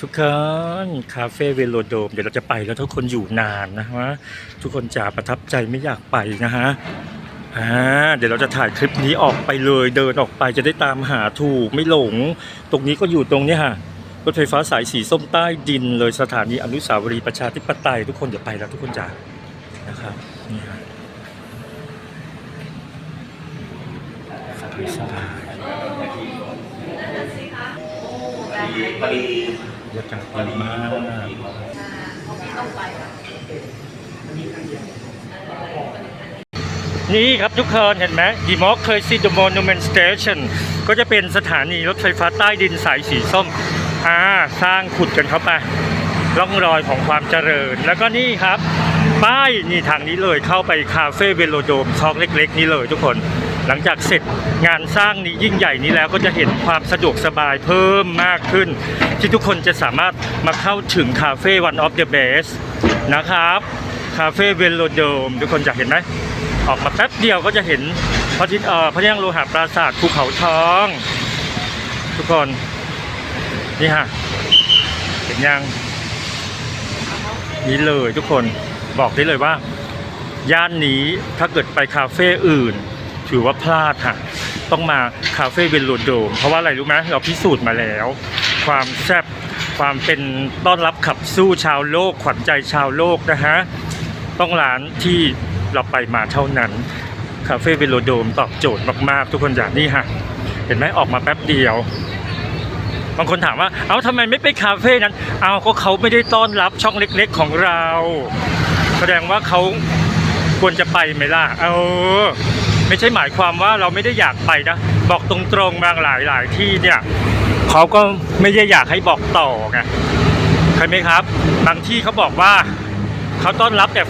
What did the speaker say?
ทุกคนคาเฟ่เวโลโดม เดี๋ยวเราจะไปแล้วทุกคนอยู่นานนะฮะทุกคนจะประทับใจไม่อยากไปนะฮะอ่าเดี๋ยวเราจะถ่ายคลิปนี้ออกไปเลยเดินออกไปจะได้ตามหาถูกไม่หลง ตรงนี้ก็อยู่ตรงนี้ยฮะรถไฟฟ้าสายสีส้มใต้ดิน เลยสถานีอนุสาวรีย์ประชาธิปไตย ทุกคนเดี๋ยวไปแล้วทุกคนจ๋านะครับนี่ฮะสบายสบาย รยากาศดีมากนี่ครับทุกคนเห็นไหมดีมอกเคยซีดมอน u เมนสเตชันก็จะเป็นสถานีรถไฟฟ้าใต้ดินสายสีส้มอ่าสร้างขุดกันเข้าไปร่องรอยของความเจริญ แล้วก็นี่ครับ ป้ายนี่ทางนี้เลยเข้าไปคาเฟ่เวโลโดมช่องเล็ก ๆ นี้เลยทุกคน หลังจากเสร็จงานสร้างนี้ยิ่งใหญ่นี้แล้วก็จะเห็นความสะดวกสบายเพิ่มมากขึ้น ที่ทุกคนจะสามารถมาเข้าถึงคาเฟ่ one of the best นะครับคาเฟ่เวโลโดมทุกคนอยากเห็นไหมออกมาแป๊บเดียวก็จะเห็นพระทิเอ่อพระที่นั่งโลหะปราสาทภูเขาทอง ทุกคนนี่ฮะเห็นยังนี่เลยทุกคนบอกได้เลยว่า ย่านนี้ถ้าเกิดไปคาเฟ่อื่น ถือว่าพลาดค่ะ ต้องมาคาเฟ่เวลโลโดมเพราะว่าอะไรรู้ไหมเราพิสูจน์มาแล้ว ความแซ่บความเป็นต้อนรับขับสู้ชาวโลก ขวัญใจชาวโลกนะฮะ ต้องร้านที่เราไปมาเท่านั้น คาเฟ่เวโลโดมตอบโจทย์มาก ๆ ทุกคนอย่างนี้ฮะ เห็นไหมออกมาแป๊บเดียว บางคนถามว่า เอ้าทำไมไม่ไปคาเฟ่นั้น เอาก็เขาไม่ได้ต้อนรับช่องเล็ก ๆ ของเรา แสดงว่าเขา ควรจะไปไหมล่ะเออไม่ใช่หมายความว่าเราไม่ได้อยากไปนะ บอกตรงๆบางหลายหลายที่เนี่ยเขาก็ไม่ได้อยากให้บอกต่อไงใช่ไหมครับ บางที่เขาบอกว่าเขาต้อนรับแต่